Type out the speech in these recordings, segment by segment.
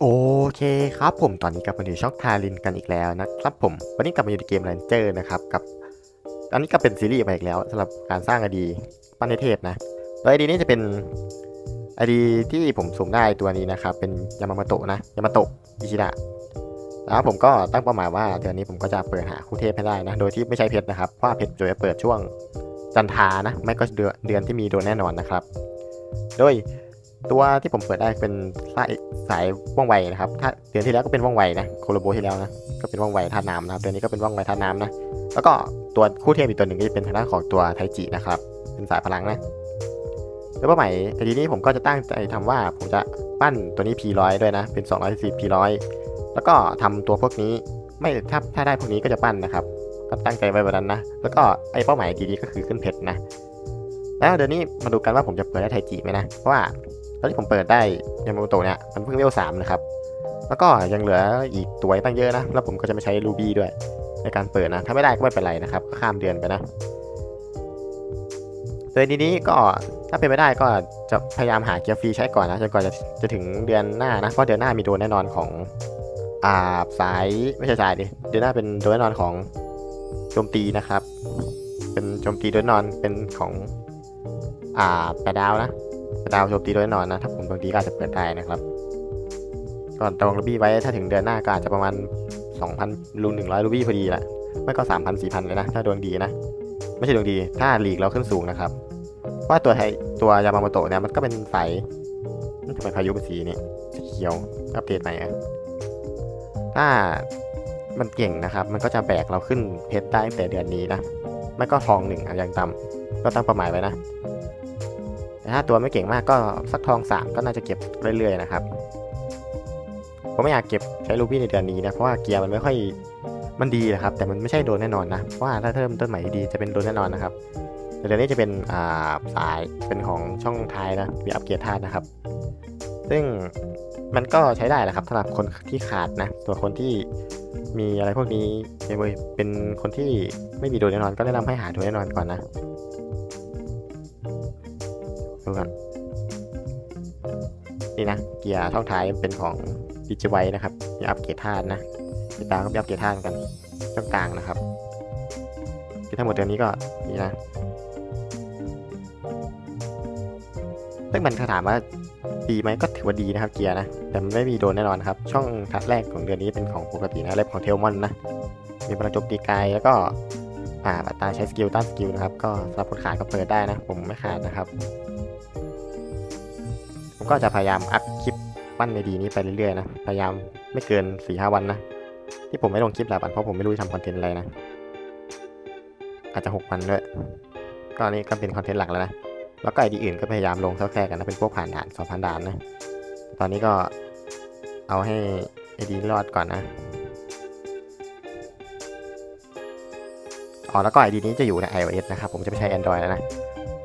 โอเคครับผมตอนนี้กลับมาอยู่ช่องทารินกันอีกแล้วนะครับผม วันนี้กลับมาอยู่ในเกม Ranger นะครับกับอันนี้ก็เป็นซีรีส์มาอีกแล้วสำหรับการสร้างไอดีปั้นเทพนะโดยไอดีนี้จะเป็นไอดีที่ผมสุ่มได้ตัวนี้นะครับ เป็นยามามโตะนะยามาโตะอิชิดะแล้วผมก็ตั้งเป้าหมายว่าเดือนนี้ผมก็จะเปิดหาคู่เทพให้ได้นะ โดยที่ไม่ใช่เพชรนะครับเพราะเพชรจะเปิดช่วงจันทานะ ไม่ก็เดือนเดือนที่มีโดนแน่นอนนะครับ โดย ตัวที่ผมเปิดได้เป็นสายสายว่องไวนะครับถ้าเดือนที่แล้วก็เป็นว่องไวนะโคโลโบที่แล้วนะก็เป็นว่องไวธาน้ำนะครับเดือนนี้ก็เป็นว่องไวธาน้ำนะแล้วก็ตัวคู่เทพอีกตัวหนึ่งก็จะเป็นทางด้านของตัวไทจินะครับเป็นสายพลังนะโดยเป้าหมายไอดีนี้ผมก็จะตั้งใจทำว่าผมจะปั้นตัวนี้ P100 ด้วยนะเป็น240 P100 แล้วก็ทำตัวพวกนี้ไม่ถ้าถ้าได้พวกนี้ก็จะปั้นนะครับก็ตั้งใจไว้แบบนั้นนะ แล้วก็ไอเป้าหมายดีนี้ก็คือขึ้นเพชรนะ แล้วเดี๋ยวนี้มาดูกันว่าผมจะเปิดได้ไทจิไหมนะ เพราะว่า อนที่ผมเปิดได้ยามาโตะเนี่ยมันเพิ่งเลเวลสามนะครับ แล้วก็ยังเหลืออีกตัวตั้งเยอะนะ แล้วผมก็จะไม่ใช้รูบี้ด้วย ในการเปิดนะ ถ้าไม่ได้ก็ไม่เป็นไรนะครับ ก็ข้ามเดือนไปนะโดยทีนี้ก็ถ้าเป็นไม่ได้ก็จะพยายามหาเกียร์ฟรีใช้ก่อนนะจนกว่าจะจะถึงเดือนหน้านะ เพราะเดือนหน้ามีโดนแน่นอนของอ่าสายไม่ใช่สายดิเดือนหน้าเป็นโดนแน่นอนของโจมตีนะครับ เป็นโจมตีโดนแน่นอนเป็นของอ่าแปดดาวนะ ดาวโจมตีโดยแน่นอนนะ ถ้าผมดวงดีก็อาจจะเปิดได้นะครับ ก่อนตรงรูบี้ไว้ถ้าถึงเดือนหน้าก็อาจจะประมาณ 2,000รู100รูบี้พอดีแหละไม่ก็ 3,000 4,000 เลยนะ ถ้าดวงดีนะ ไม่ใช่ดวงดีถ้าหลีกเราขึ้นสูงนะครับ ว่าตัวไทยตัวยามาโมโตะเนี่ยมันก็เป็นสายทำไมพายุเป็นสีนี่สีเขียวอัปเดตใหม่อะถ้ามันเก่งนะครับ มันก็จะแบกเราขึ้นเพชรได้ตั้งแต่เดือนนี้นะ ไม่ก็ทองหนึ่งอะอย่างต่ำก็ตั้งเป้าหมายไว้นะ แต่ถ้าตัวไม่เก่งมากก็สักทองสามก็น่าจะเก็บเรื่อยๆนะครับ ผมไม่อยากเก็บใช้รูบี้ในเดือนนี้นะเพราะว่าเกียร์มันไม่ค่อยมันดีนะครับ แต่มันไม่ใช่โดนแน่นอนนะเพราะว่าถ้าเริ่มต้นใหม่ดีจะเป็นโดนแน่นอนนะครับเดือนนี้จะเป็นอ่าสายเป็นของช่องท้ายนะมีอัปเกรดธาตุนะครับ ซึ่งมันก็ใช้ได้แหละครับสำหรับคนที่ขาดนะส่วนคนที่มีอะไรพวกนี้เป็นคนที่ไม่มีโดนแน่นอนก็แนะนำให้หาโดนแน่นอนก่อนนะ นี่นะเกียร์ช่องท้ายเป็นของดิจิไวนะครับมีอัปเกรดธาตุนะติดตามก็มีอัปเกรดธาตุกันช่องกลางนะครับที่ทั้งหมดเดือนนี้ก็นี่นะซึ่งมันถ้าถามว่าดีไหมก็ถือว่าดีนะครับเกียร์นะแต่มันไม่มีโดนแน่นอนครับ ช่องทัดแรกของเดือนนี้เป็นของปกตินะเล็บของเทลมอนนะมีพลังจมตีไกลแล้วก็อ่าอัตราใช้สกิลต้านสกิลนะครับก็สำหรับคนขาดก็เปิดได้นะ ผมไม่ขาดนะครับ ก็จะพยายามอัพคลิปปั้นในดีนี้ไปเรื่อยๆนะ พยายามไม่เกิน4ีหวันนะ ที่ผมไม่ลงคลิปหลายวันเพราะผมไม่รู้จะทำคอนเทนต์อะไรนะ อาจจะ6วันด้วย ก็อันนี้ก็เป็นคอนเทนต์หลักแล้วนะ แล้วก็ไอดีอื่นก็พยายามลงแทรกกันนะเป็นพวกผ่านด่านสองพันด่านนะ ตอนนี้ก็เอาให้ไอดีรอดก่อนนะอ๋อแล้วก็ไอดีนี้จะอยู่ใน iOS นะครับ ผมจะไม่ใช้ Android แล้วนะ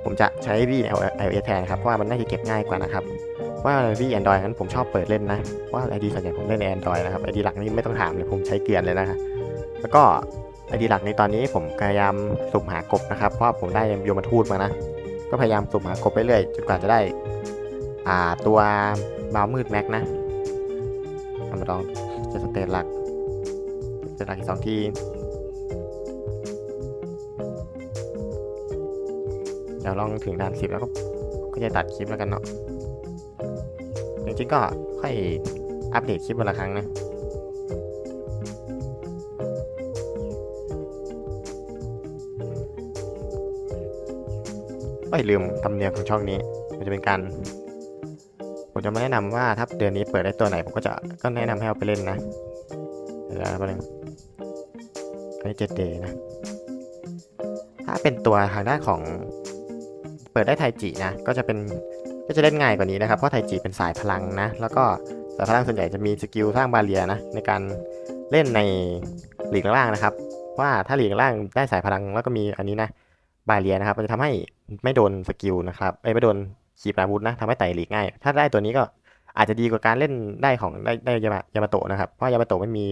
ผมจะใช้ v ี่ iOS แทนครับเพราะว่ามันน่าจะเก็บง่ายกว่านะครับว่าวี่ Android นั้นผมชอบเปิดเล่นนะว่าไอดีส่วนใหญ่ผมเล่นใน Android นะครับไอดีหลักนี่ไม่ต้องถามเลยผมใช้เกลือนเลยนะแล้วก็ไอดีหลักในตอนนี้ผมพยายามสุ่มหากบนะครับเพราะผมได้โยมทูตมานะ ก็พยายามสุ่มหากบไปเรื่อยจนกว่าจะได้อ่าตัวบาวมืดแม็กนะมาลองจะสเตตหลักสเตตหลักอีกสองที ดี๋ยวลองถึงด่านสิบแล้วก็ก็จะตัดคลิปแล้วกันเนาะจริงๆก็ค่อยอัปเดตคลิปวันละครั้งนะไม่ลืมธรรมเนียมของช่องนี้ มันจะเป็นการ ผมจะมาแนะนำว่าถ้าเดือนนี้เปิดได้ตัวไหน ผมก็จะก็แนะนำให้เอาไปเล่นนะเดี๋ยวนะแป๊บนึงอันนี้เจ็ดเดย์นะ ถ้าเป็นตัวทางด้านของ เปิดได้ไทจินะ ก็จะเป็นก็จะเล่นง่ายกว่านี้นะครับ เพราะไทจิเป็นสายพลังนะ แล้วก็สายพลังส่วนใหญ่จะมีสกิลสร้างบาเรียนะในการเล่นในหลีกล่างนะครับ ว่าถ้าหลีกล่างได้สายพลังแล้วก็มีอันนี้นะบาเรียนะครับ มันจะทำให้ไม่โดนสกิลนะครับเอ้ไม่โดนขีปนาวุธนะทำให้ไต่หลีกง่าย ถ้าได้ตัวนี้ก็อาจจะดีกว่าการเล่นได้ของได้ได้ยามายามาโตะนะครับ เพราะยามาโตะไม่มี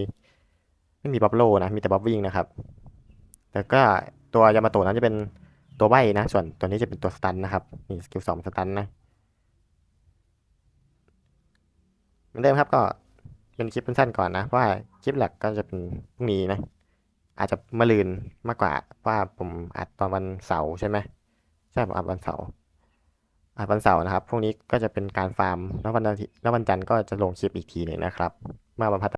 ไม่มีบับโลนะ มีแต่บับวิ่งนะครับ แต่ก็ตัวยามาโตะนั้นจะเป็น ตัวใบนะ ส่วนตัวนี้จะเป็นตัวสตันนะครับนี่สกิลสองสตันนะเหมือนเดิมครับก็เป็นคลิปสั้นๆก่อนนะเพราะว่าคลิปหลักก็จะเป็นพรุ่งนี้นะ อาจจะมะรืนมากกว่าเพราะว่าผมอัดตอนวันเสาร์ใช่ไหมใช่ผมอัดวันเสาร์อัดวันเสาร์นะครับพรุ่งนี้ก็จะเป็นการฟาร์มแล้ววันอาทิตย์แล้ววันจันทร์ก็จะลงคลิปอีกทีหนึ่งนะครับเมื่อวันพัฒ